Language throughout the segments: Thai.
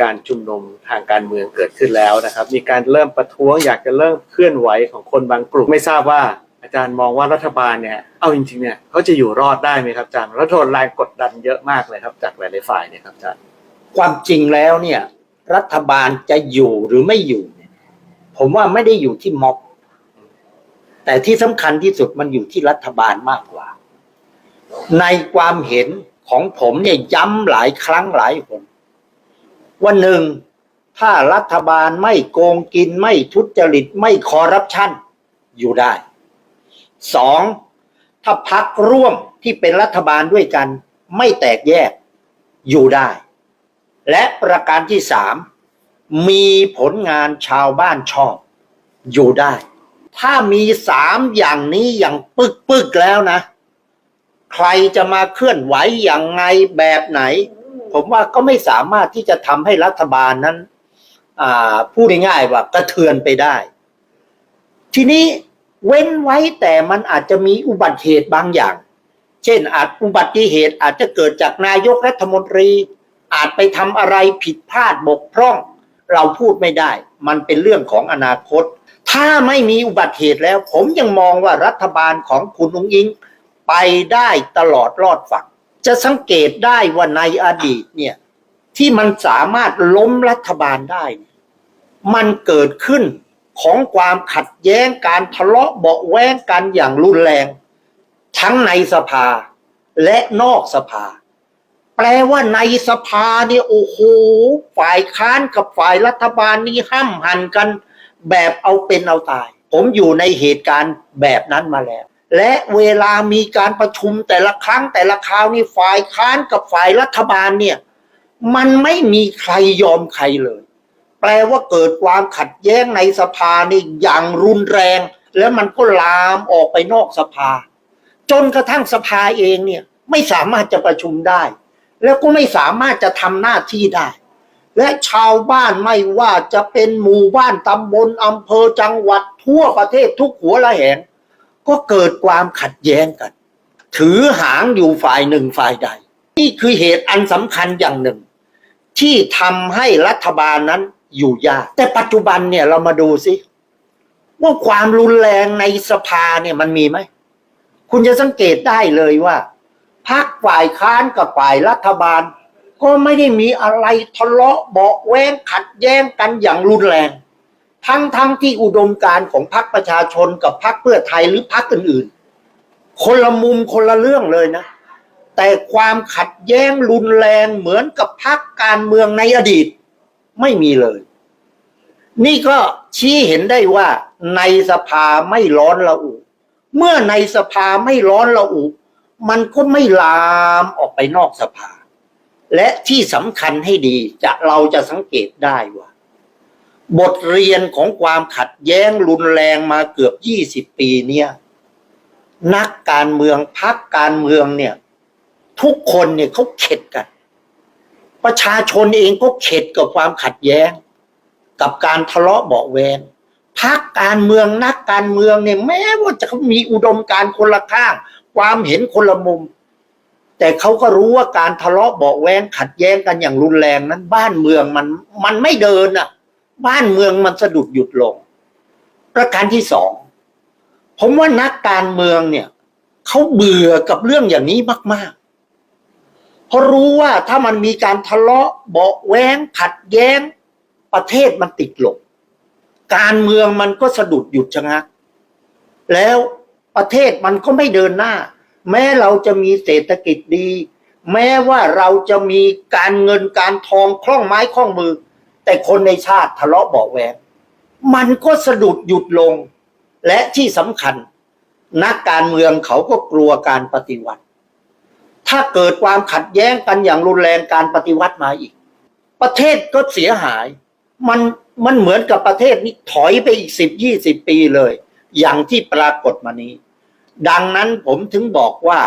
การชุมนุมทางการเมืองเกิดขึ้นแล้วนะครับ มีการเริ่มประท้วงอยากจะเริ่มเคลื่อนไหวของคนบางกลุ่มไม่ทราบว่าอาจารย์มองว่ารัฐบาลเนี่ยเอาจริงๆเนี่ยเขาจะอยู่รอดได้ไหมครับอาจารย์รัฐโดนแรงกดดันเยอะมากเลยครับ จากหลายๆฝ่ายเนี่ยครับอาจารย์ความจริงแล้วเนี่ย รัฐบาลจะอยู่หรือไม่อยู่เนี่ยผมว่าไม่ได้อยู่ที่ม็อบแต่ที่สำคัญที่สุดมันอยู่ที่รัฐบาลมากกว่า ในความเห็นของผมเนี่ยย้ำหลายครั้งหลายหน ว่าหนึ่ง ถ้ารัฐบาลไม่โกงกินไม่ทุจริตไม่คอร์รัปชันอยู่ได้สองถ้าพักร่วมที่เป็นรัฐบาลด้วยกัน ไม่แตกแยกอยู่ได้ และประการที่สามมีผลงานชาวบ้านชอบ อยู่ได้ ถ้ามีสามอย่างนี้อย่างปึกปึกๆแล้วนะ ใครจะมาเคลื่อนไหวอย่างไงแบบไหน ผมว่าก็ไม่สามารถที่จะทำให้รัฐบาลนั้น อ่าพูดง่ายๆว่ากระเทือนไปได้ ทีนี้เว้นไว้แต่มันอาจจะมีอุบัติเหตุบางอย่าง เช่น อาจอุบัติเหตุอาจจะเกิดจากนายกรัฐมนตรี อาจไปทำอะไรผิดพลาดบกพร่อง เราพูดไม่ได้ มันเป็นเรื่องของอนาคต ถ้าไม่มีอุบัติเหตุแล้ว ผมยังมองว่ารัฐบาลของคุณนุงอิง ไปได้ตลอดรอดฝั่ง จะสังเกตได้ว่าในอดีตเนี่ยที่มันสามารถล้มรัฐบาลได้ มันเกิดขึ้นของความขัดแย้งการทะเลาะเบาแวงกันอย่างรุนแรง ทั้งในสภาและนอกสภา แปลว่าในสภาเนี่ยโอ้โหฝ่ายค้านกับฝ่ายรัฐบาลนี่ห้ามหันกัน แบบเอาเป็นเอาตาย ผมอยู่ในเหตุการณ์แบบนั้นมาแล้ว และเวลามีการประชุมแต่ละครั้งแต่ละคราวนี่ฝ่ายค้านกับฝ่ายรัฐบาลเนี่ย มันไม่มีใครยอมใครเลย แปลว่าเกิดความขัดแย้งในสภานี่อย่างรุนแรง แล้วมันก็ลามออกไปนอกสภา จนกระทั่งสภาเองเนี่ยไม่สามารถจะประชุมได้ แล้วก็ไม่สามารถจะทำหน้าที่ได้ และชาวบ้านไม่ว่าจะเป็นหมู่บ้านตำบลอำเภอจังหวัดทั่วประเทศทุกหัวละแหง ก็เกิดความขัดแย้งกัน ถือหางอยู่ฝ่ายหนึ่งฝ่ายใด นี่คือเหตุอันสำคัญอย่างหนึ่ง ที่ทำให้รัฐบาลนั้นอยู่ยาก แต่ปัจจุบันเนี่ยเรามาดูสิว่าความรุนแรงในสภาเนี่ยมันมีไหม คุณจะสังเกตได้เลยว่าพรรคฝ่ายค้านกับฝ่ายรัฐบาล ก็ไม่ได้มีอะไรทะเลาะเบาแว้งขัดแย้งกันอย่างรุนแรง ทั้งทั้งที่อุดมการของพรรคประชาชนกับพรรคเพื่อไทยหรือพรรคอื่นๆ คนละมุมคนละเรื่องเลยนะ แต่ความขัดแย้งรุนแรงเหมือนกับพรรคการเมืองในอดีต ไม่มีเลย นี่ก็ชี้เห็นได้ว่าในสภาไม่ร้อนระอุ เมื่อในสภาไม่ร้อนระอุ มันก็ไม่ลามออกไปนอกสภา และที่สำคัญให้ดีจะเราจะสังเกตได้ว่า บทเรียนของความขัดแย้งรุนแรงมาเกือบยี่สิบปีเนี่ยนักการเมืองพักการเมืองเนี่ย ทุกคนเนี่ยเขาเข็ดกัน ประชาชนเองก็เข็ดกับความขัดแย้ง กับการทะเลาะเบาแวงพักการเมืองนักการเมืองเนี่ยแม้ว่าจะเขามีอุดมการคนละข้าง ความเห็นคนละมุม แต่เขาก็รู้ว่าการทะเลาะเบาแวงขัดแย้งกันอย่างรุนแรงนั้นบ้านเมืองมันมันไม่เดินอะ บ้านเมืองมันสะดุดหยุดลง ประการที่สอง ผมว่านักการเมืองเนี่ยเขาเบื่อกับเรื่องอย่างนี้มาก ๆ เพราะรู้ว่าถ้ามันมีการทะเลาะเบาแว้งขัดแย้ง ประเทศมันติดลมการเมืองมันก็สะดุดหยุดชะงัก แล้วประเทศมันก็ไม่เดินหน้า แม้เราจะมีเศรษฐกิจดี แม้ว่าเราจะมีการเงินการทองคล่องไม้คล่องมือ แต่คนในชาติทะเลาะเบาแวงมันก็สะดุดหยุดลง และที่สำคัญ นักการเมืองเขาก็กลัวการปฏิวัติ ถ้าเกิดความขัดแย้งกันอย่างรุนแรงการปฏิวัติมาอีก ประเทศก็เสียหาย มันมันเหมือนกับประเทศนี้ถอยไปอีกสิบยี่สิบปีเลย อย่างที่ปรากฏมานี้ ดังนั้นผมถึงบอกว่า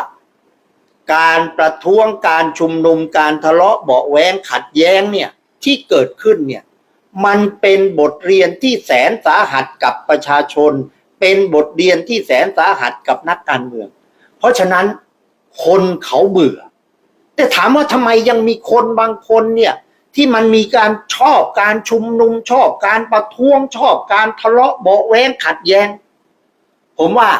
การประท้วงการชุมนุมการทะเลาะเบาแวงขัดแย้งเนี่ย ที่เกิดขึ้นเนี่ยมันเป็นบทเรียนที่แสนสาหัสกับประชาชน เป็นบทเรียนที่แสนสาหัสกับนักการเมือง เพราะฉะนั้นคนเขาเบื่อ แต่ถามว่าทำไมยังมีคนบางคนเนี่ยที่มันมีการชอบการชุมนุมชอบการประท้วงชอบการทะเลาะเบาแวงขัดแย้ง ผมว่า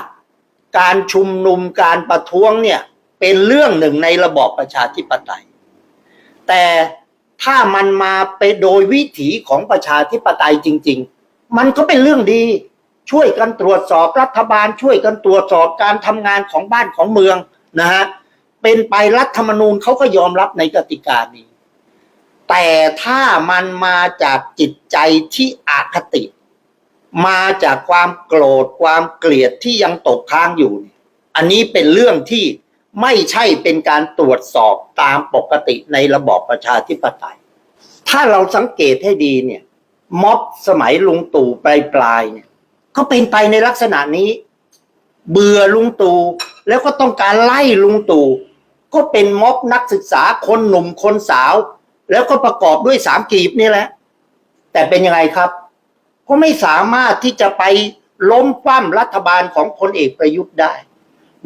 การชุมนุมการประท้วงเนี่ยเป็นเรื่องหนึ่งในระบอบประชาธิปไตย แต่ ถ้ามันมาไปโดยวิถีของประชาธิปไตยจริง ๆ มันก็เป็นเรื่องดี ช่วยกันตรวจสอบรัฐบาล ช่วยกันตรวจสอบการทำงานของบ้านของเมืองนะฮะเป็นไปรัฐธรรมนูญเขาก็ยอมรับในกติกานี้ แต่ถ้ามันมาจากจิตใจที่อคติ มาจากความโกรธความเกลียดที่ยังตกค้างอยู่ อันนี้เป็นเรื่องที่ ไม่ใช่เป็นการตรวจสอบตามปกติในระบอบประชาธิปไตย ถ้าเราสังเกตให้ดีเนี่ยม็อบสมัยลุงตู่ปลายปลายเนี่ยก็เป็นไปในลักษณะนี้ เบื่อลุงตู่แล้วก็ต้องการไล่ลุงตู่ก็เป็นม็อบนักศึกษาคนหนุ่มคนสาว แล้วก็ประกอบด้วยสามกีบนี่แหละ แต่เป็นยังไงครับ ก็ไม่สามารถที่จะไปล้มคว่ำรัฐบาลของพลเอกประยุทธ์ได้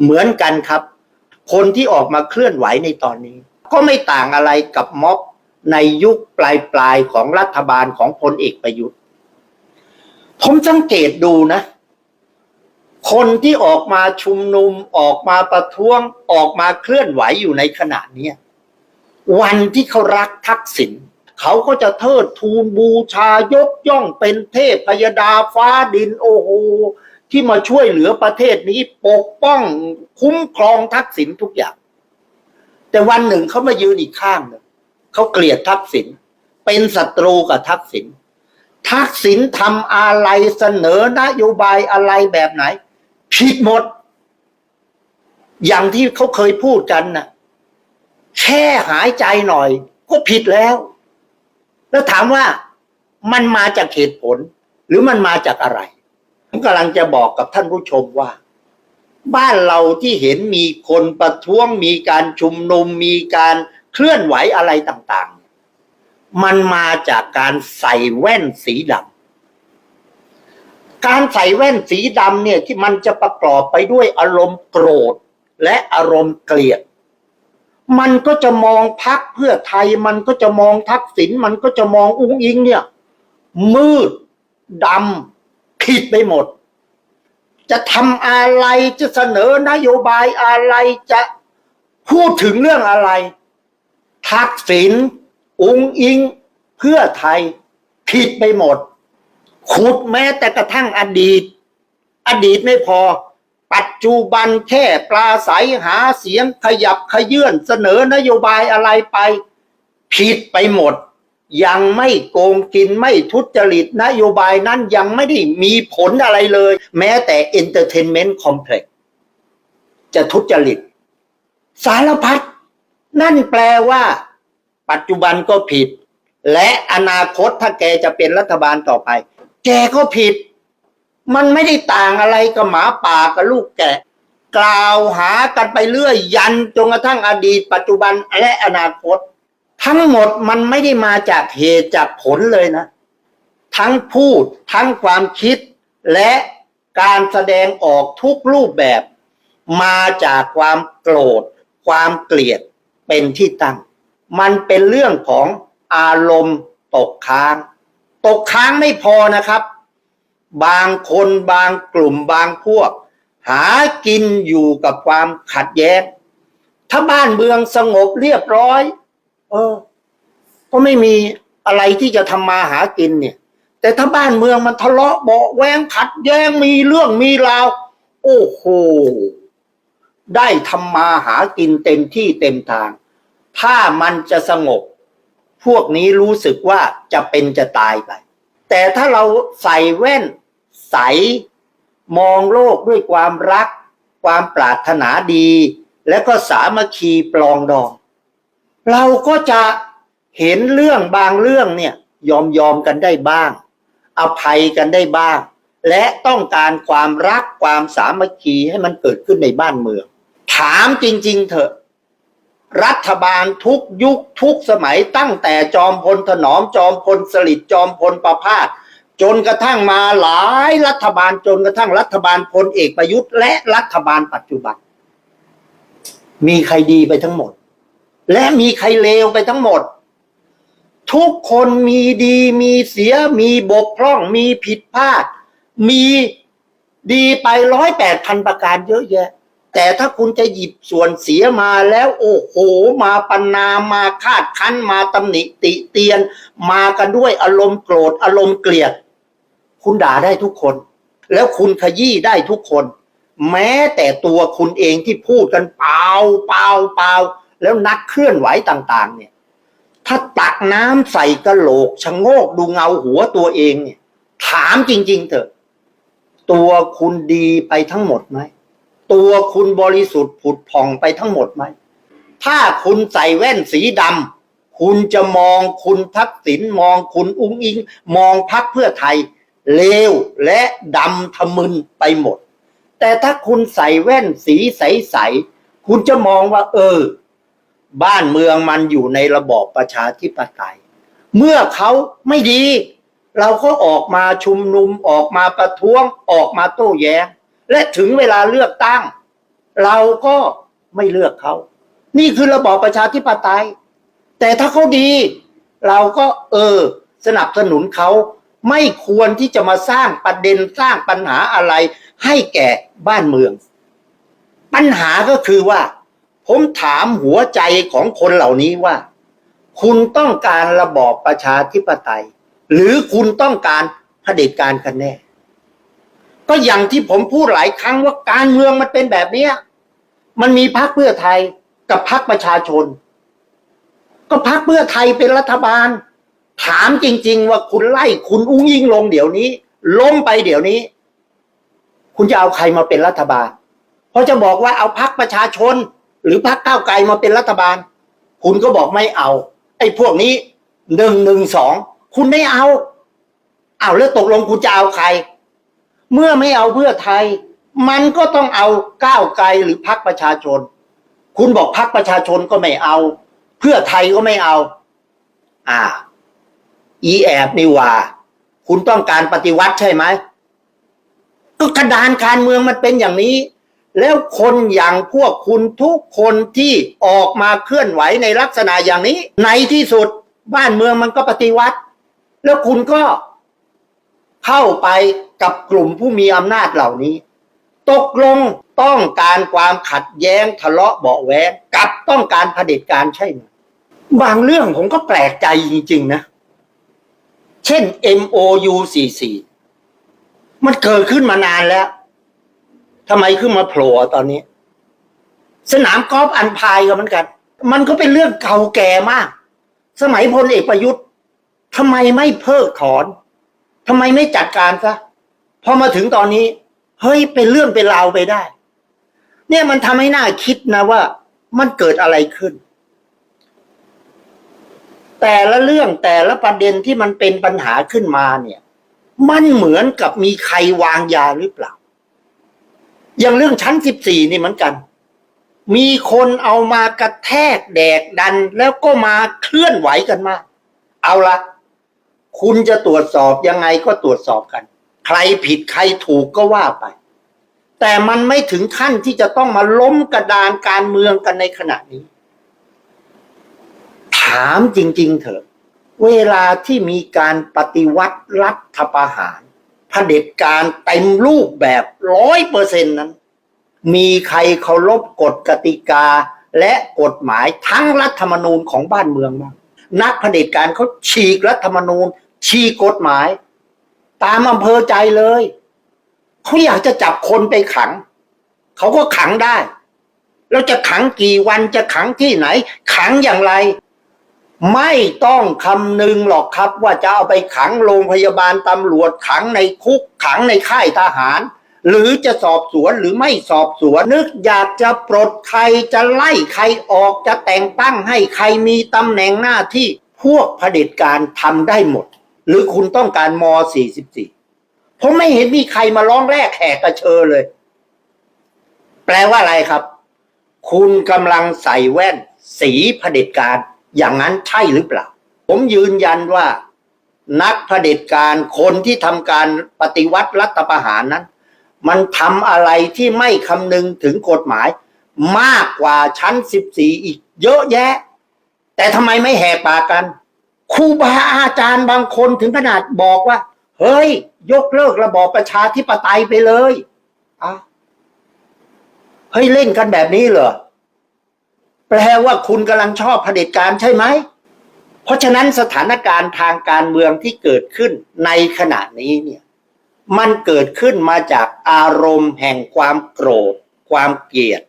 เหมือนกันครับ คนที่ออกมาเคลื่อนไหวในตอนนี้ ก็ไม่ต่างอะไรกับม็อบในยุคปลายปลายๆของรัฐบาลของพลเอกประยุทธ์ ผมสังเกตดูนะ คนที่ออกมาชุมนุมออกมาประท้วงออกมาเคลื่อนไหวอยู่ในขณะนี้วันที่เขารักทักษิณเขาก็จะเทิดทูนบูชายกย่องเป็นเทพพยดาฟ้าดินโอ้โห ที่มาช่วยเหลือประเทศนี้ปกป้องคุ้มครองทักษิณทุกอย่าง แต่วันหนึ่งเขามายืนอีกข้างหนึ่งเขาเกลียดทักษิณเป็นศัตรูกับทักษิณทักษิณทำอะไรเสนอนโยบายอะไรแบบไหนผิดหมด อย่างที่เขาเคยพูดกันนะ่ะแค่หายใจหน่อย ก็ผิดแล้ว แล้วถามว่ามันมาจากเหตุผล หรือมันมาจากอะไร กำลังจะบอกกับท่านผู้ชมว่า บ้านเราที่เห็นมีคนประท้วงมีการชุมนุมมีการเคลื่อนไหวอะไรต่างๆ มันมาจากการใส่แว่นสีดำการใส่แว่นสีดำเนี่ยที่มันจะประกอบไปด้วยอารมณ์โกรธและอารมณ์เกลียดมันก็จะมองพักเพื่อไทย มันก็จะมองทักษิณมันก็จะมองอุ้งอิงเนี่ย มืดดำ ผิดไปหมด จะทำอะไรจะเสนอนโยบายอะไรจะพูดถึงเรื่องอะไร ทักษิณอุงอิง เพื่อไทย ผิดไปหมด ขุดแม้แต่กระทั่งอดีต อดีตไม่พอ ปัจจุบันแค่ปลาใสหาเสียงขยับขยื่นเสนอนโยบายอะไรไป ผิดไปหมด ยังไม่โกงกินไม่ทุจริตนโยบายนั้นยังไม่ได้มีผลอะไรเลย แม้แต่ Entertainment Complex จะทุจริต สารพัดนั่นแปลว่า ปัจจุบันก็ผิด และอนาคตถ้าแกจะเป็นรัฐบาลต่อไป แกก็ผิด มันไม่ได้ต่างอะไรกับหมาป่ากับลูกแกะ กล่าวหากันไปเรื่อยยันจนกระทั่งอดีต ปัจจุบันและอนาคต ทั้งหมดมันไม่ได้มาจากเหตุจากผลเลยนะ ทั้งพูดทั้งความคิด และการแสดงออกทุกรูปแบบ มาจากความโกรธ ความเกลียดเป็นที่ตั้ง มันเป็นเรื่องของอารมณ์ตกค้าง ตกค้างไม่พอนะครับ บางคนบางกลุ่มบางพวก หากินอยู่กับความขัดแย้งถ้าบ้านเมืองสงบเรียบร้อย เออ ก็ไม่มีอะไรที่จะทำมาหากินเนี่ย แต่ถ้าบ้านเมืองมันทะเลาะเบาแวงขัดแย้งมีเรื่องมีราว โอ้โห ได้ทำมาหากินเต็มที่เต็มทาง ถ้ามันจะสงบ พวกนี้รู้สึกว่าจะเป็นจะตายไป แต่ถ้าเราใส่แว่นใสมองโลกด้วยความรัก ความปรารถนาดี และก็สามัคคีปลองดอง เราก็จะเห็นเรื่องบางเรื่องเนี่ยยอมยอมกันได้บ้าง อภัยกันได้บ้าง และต้องการความรักความสามัคคีให้มันเกิดขึ้นในบ้านเมือง ถามจริง ๆ เถอะ รัฐบาลทุกยุคทุกสมัยตั้งแต่จอมพลถนอมจอมพลสฤษดิ์จอมพลประพาสจนกระทั่งมาหลายรัฐบาลจนกระทั่งรัฐบาลพลเอกประยุทธ์และรัฐบาลปัจจุบัน มีใครดีไปทั้งหมด และมีใครเลวไปทั้งหมด ทุกคนมีดีมีเสียมีบกพร่อง มีผิดพลาด มีดีไปร้อยแปดพันประการเยอะแยะ แต่ถ้าคุณจะหยิบส่วนเสียมาแล้วโอ้โห มาปันามาคาดคั้นมาตำหนิติเตียน มากันด้วยอารมณ์โกรธอารมณ์เกลียด คุณด่าได้ทุกคน แล้วคุณขยี้ได้ทุกคน แม้แต่ตัวคุณเองที่พูดกันเปล่าเปล่าเปล่า แล้วนักเคลื่อนไหวต่าง ๆ เนี่ย ถ้าตักน้ำใส่กระโหลกชะโงกดูเงาหัวตัวเองเนี่ย ถามจริง ๆ เถอะ ตัวคุณดีไปทั้งหมดไหมตัวคุณบริสุทธิ์ผุดผ่องไปทั้งหมดไหมถ้าคุณใส่แว่นสีดำคุณจะมองคุณทักษิณมองคุณอุ้งอิง มองพักเพื่อไทย เลวและดำทะมึนไปหมด แต่ถ้าคุณใส่แว่นสีใสๆคุณจะมองว่า เออ บ้านเมืองมันอยู่ในระบอบประชาธิปไตย เมื่อเขาไม่ดี เราก็ออกมาชุมนุมออกมาประท้วงออกมาโต้แย้ง และถึงเวลาเลือกตั้ง เราก็ไม่เลือกเขา นี่คือระบอบประชาธิปไตย แต่ถ้าเขาดี เราก็เออ สนับสนุนเขาไม่ควรที่จะมาสร้างประเด็นสร้างปัญหาอะไรให้แก่บ้านเมือง ปัญหาก็คือว่า ผมถามหัวใจของคนเหล่านี้ว่า คุณต้องการระบอบประชาธิปไตย หรือคุณต้องการเผด็จการกันแน่ ก็อย่างที่ผมพูดหลายครั้งว่าการเมืองมันเป็นแบบเนี้ยมันมีพรรคเพื่อไทยกับพรรคประชาชน ก็พรรคเพื่อไทยเป็นรัฐบาล ถามจริง ๆ ว่าคุณไล่คุณอุ้งยิงลงเดี๋ยวนี้ ล้มไปเดี๋ยวนี้ คุณจะเอาใครมาเป็นรัฐบาลเพราะจะบอกว่าเอาพรรคประชาชน หรือพรรคก้าวไกลมาเป็นรัฐบาล คุณก็บอกไม่เอา ไอ้พวกนี้หนึ่งหนึ่งสองคุณไม่เอาเอาแล้วตกลงคุณจะเอาใคร เมื่อไม่เอาเพื่อไทย มันก็ต้องเอาก้าวไกลหรือพรรคประชาชน คุณบอกพรรคประชาชนก็ไม่เอา เพื่อไทยก็ไม่เอา อ่า อีแอบนี่ว่า คุณต้องการปฏิวัติใช่ไหมก็กระดานการเมืองมันเป็นอย่างนี้ แล้วคนอย่างพวกคุณทุกคนที่ออกมาเคลื่อนไหวในลักษณะอย่างนี้ ในที่สุดบ้านเมืองมันก็ปฏิวัติ แล้วคุณก็เข้าไปกับกลุ่มผู้มีอำนาจเหล่านี้ ตกลงต้องการความขัดแย้งทะเลาะเบาแวงกับต้องการเผด็จการใช่ไหมบางเรื่องผมก็แปลกใจจริง ๆ นะ เช่น MOU 44มันเกิดขึ้นมานานแล้ว ทำไมขึ้นมาโผล่ตอนนี้ สนามกอล์ฟอันพายก็เหมือนกัน มันก็เป็นเรื่องเก่าแก่มาก สมัยพลเอกประยุทธ์ทำไมไม่เพิกถอนทำไมไม่จัดการซะพอมาถึงตอนนี้ เฮ้ยเป็นเรื่องเป็นราวไปได้ เนี่ยมันทำให้น่าคิดนะว่า มันเกิดอะไรขึ้น แต่ละเรื่องแต่ละประเด็นที่มันเป็นปัญหาขึ้นมาเนี่ย มันเหมือนกับมีใครวางยาหรือเปล่า อย่างเรื่องชั้นสิบสี่นี่เหมือนกัน มีคนเอามากระแทกแดกดันแล้วก็มาเคลื่อนไหวกันมา เอาละคุณจะตรวจสอบยังไงก็ตรวจสอบกัน ใครผิดใครถูกก็ว่าไป แต่มันไม่ถึงขั้นที่จะต้องมาล้มกระดานการเมืองกันในขณะนี้ ถามจริง ๆ เถอะ เวลาที่มีการปฏิวัติรัฐประหาร ผด็จการเต็มรูปแบบร้อยเปอร์เซ็นนั้น มีใครเคารพกฎกติกาและกฎหมายทั้งรัฐธรรมนูญของบ้านเมืองบ้างนักเผด็จการเขาฉีกรัฐธรรมนูญ ฉีกกฎหมาย ตามอำเภอใจเลยเขาอยากจะจับคนไปขัง เขาก็ขังได้ แล้วจะขังกี่วันจะขังที่ไหน ขังอย่างไร ไม่ต้องคำนึงหรอกครับว่าจะเอาไปขังโรงพยาบาลตำรวจขังในคุกขังในค่ายทหาร หรือจะสอบสวนหรือไม่สอบสวนนึกอยากจะปลดใครจะไล่ใครออกจะแต่งตั้งให้ใครมีตำแหน่งหน้าที่พวกเผด็จการทำได้หมด หรือคุณต้องการม 44 ผมไม่เห็นมีใครมาร้องแรกแขกกระเชอเลย แปลว่าอะไรครับ คุณกำลังใส่แว่น สีเผด็จการ อย่างนั้นใช่หรือเปล่า ผมยืนยันว่า นักเผด็จการคนที่ทำการปฏิวัติรัฐประหารนั้น มันทำอะไรที่ไม่คำนึงถึงกฎหมาย มากกว่าชั้น 14 อีกเยอะแยะ แต่ทำไมไม่แหกปากกันครูบาอาจารย์บางคนถึงขนาดบอกว่า เฮ้ย ยกเลิกระบอบประชาธิปไตยไปเลยอ้าวเฮ้ยเล่นกันแบบนี้เหรอ แปลว่าคุณกำลังชอบเผด็จการใช่ไหม เพราะฉะนั้นสถานการณ์ทางการเมืองที่เกิดขึ้นในขณะนี้เนี่ยมันเกิดขึ้นมาจากอารมณ์แห่งความโกรธ ความเกลียด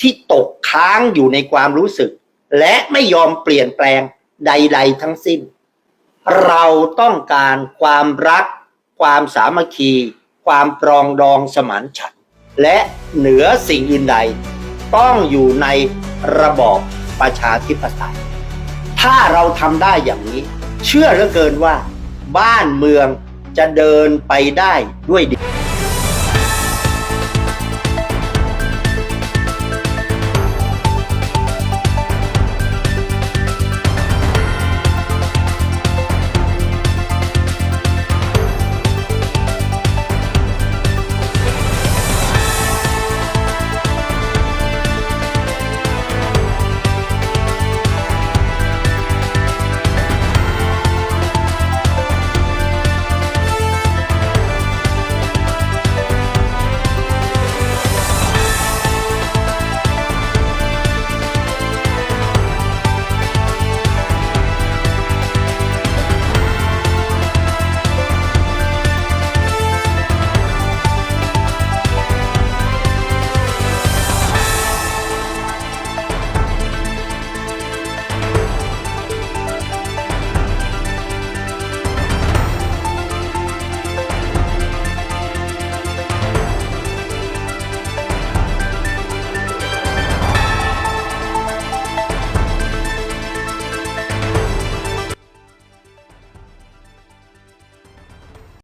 ที่ตกค้างอยู่ในความรู้สึก และไม่ยอมเปลี่ยนแปลงใด ๆ ทั้งสิ้น เราต้องการความรัก ความสามัคคี ความปรองดองสมานฉันท์และเหนือสิ่งอื่นใด ต้องอยู่ในระบอบประชาธิปไตย ถ้าเราทำได้อย่างนี้ เชื่อเหลือเกินว่า บ้านเมืองจะเดินไปได้ด้วยดี